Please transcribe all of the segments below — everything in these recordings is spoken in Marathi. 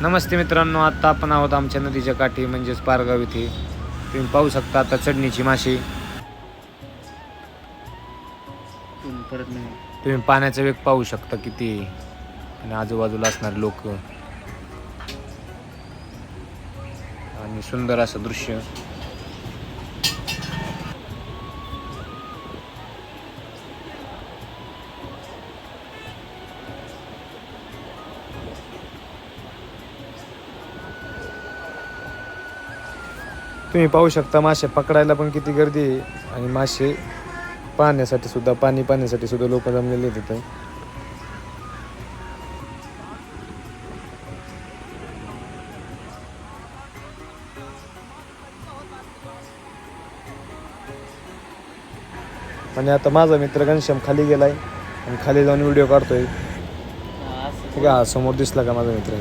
नमस्ते मित्रांनो आता आपण आहोत आमच्या नदीच्या काठी म्हणजेच पारगाव इथे. तुम्ही पाहू शकता आता चढणीची माशी. तुम्ही पाण्याचा वेग पाहू शकता किती. आणि आजूबाजूला असणारे लोक. आणि सुंदर असं दृश्य. तुम्ही पाहू शकता मासे पकडायला पण किती गर्दी आहे. आणि मासे पाहण्यासाठी सुद्धा पाणी पाहण्यासाठी सुद्धा लोक जमलेले आहेत तिथं आणि आता माझा मित्र घनश्याम खाली गेलाय. आणि खाली जाऊन व्हिडिओ काढतोय. ठीक आहे हा समोर दिसला का माझा मित्र?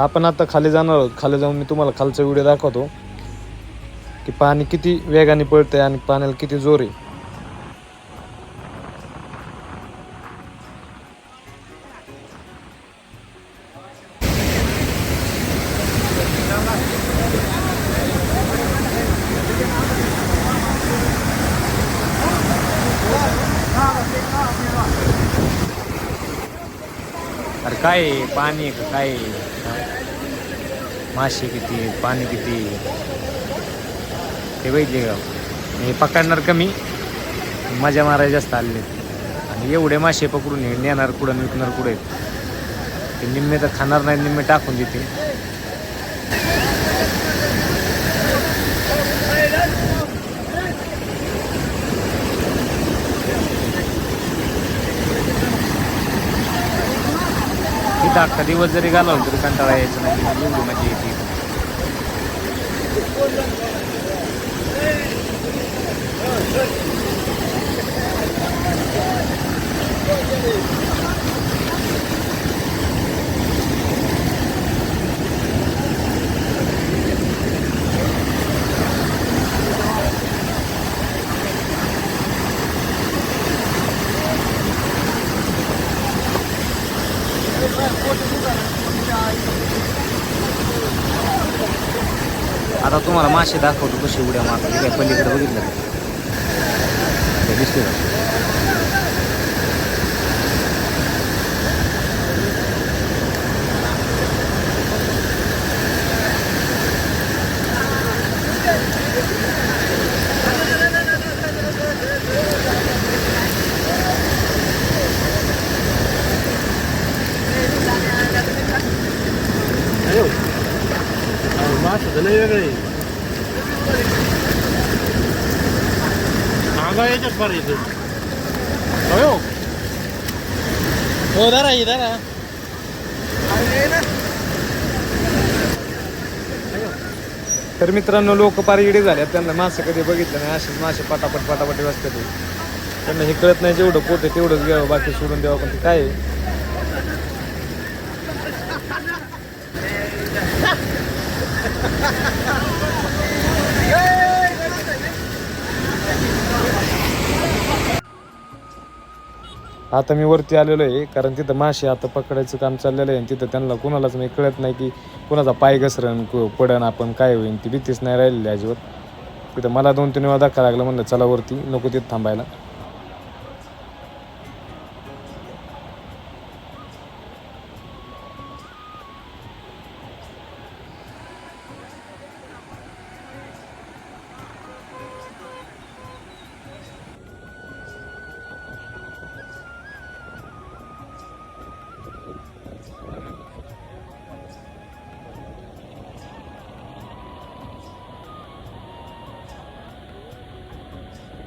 आपण आता खाली जाणार आहोत. खाली जाऊन मी तुम्हाला खालचा व्हिडिओ दाखवतो. की पाणी किती वेगाने पळतंय आणि पाण्याला किती जोर आहे. काय आहे? पाणी आहे का काय आहे? मासे किती पाणी किती आहे? ते बघितले का हे पकडणार कमी मजा मारायला जास्त आलेले आणि एवढे मासे पकडून हे नेणार कुठं विकणार कुठे ते निम्मे तर खाणार नाही निम्मे टाकून देते तिथं अख्खा दिवस जरी घालवला तरी कंटाळा यायचा नाही एवढी मजा येते आता तुम्हाला मासे दाखवतो कशी उड्या मारतात काय पलीकडे बघितलं का? ते दिसते वेगळे. आगा फार येतो हो हो दारा ही दारा तर मित्रांनो लोक पार इडे झाले त्यांना मासे कधी बघितलं नाही असेच मासे पटापट पटापट वाजतात ते. त्यांना हे कळत नाही जेवढं पोट आहे तेवढंच घ्यावं बाकी सोडून द्यावं पण ते काय आहे? आता मी वरती आलेलो आहे कारण तिथं मासे आता पकडायचं काम चाललेलं आहे आणि तिथं त्यांना कुणालाच नाही कळत नाही की कुणाचा पाय घसरण पडण आपण काय होईल ती भीतीच नाही राहिलेली अजिबात. तिथं मला दोन तीन वेळा धक्का लागला म्हणलं चला वरती नको तिथं थांबायला.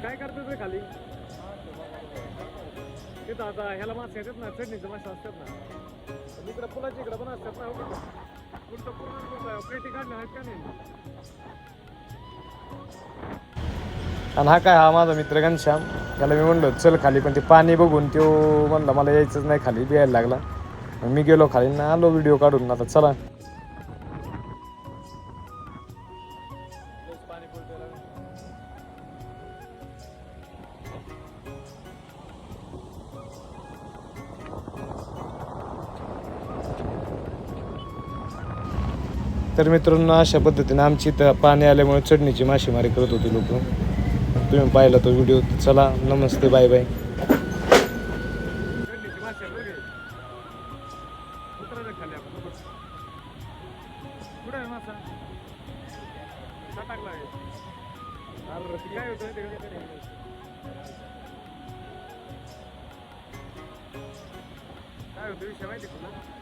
काय करतात रे खाली? तिथं आता ह्याला मासे येतात ना चढणीचे मासे असतात ना. इकडं पुलाच्या इकडं पण असतात ना पुढचं पूर्ण पेटी काढले आहेत का नाही? आणि हा काय हा माझा मित्र घनश्याम. त्याला मी म्हणलो चल खाली पण ते पाणी बघून तो म्हणला मला यायचंच नाही खाली बियायला लागला. मग मी गेलो खाली ना आलो व्हिडिओ काढून. आता चला. तर मित्रांनो अशा पद्धतीने आमची इथं पाणी आल्यामुळे चढणीची मासेमारी करत होते लोक. तुम्ही पाहिला तो व्हिडिओ चला नमस्ते बाय बाय. काय होतं विषय माहिती तुला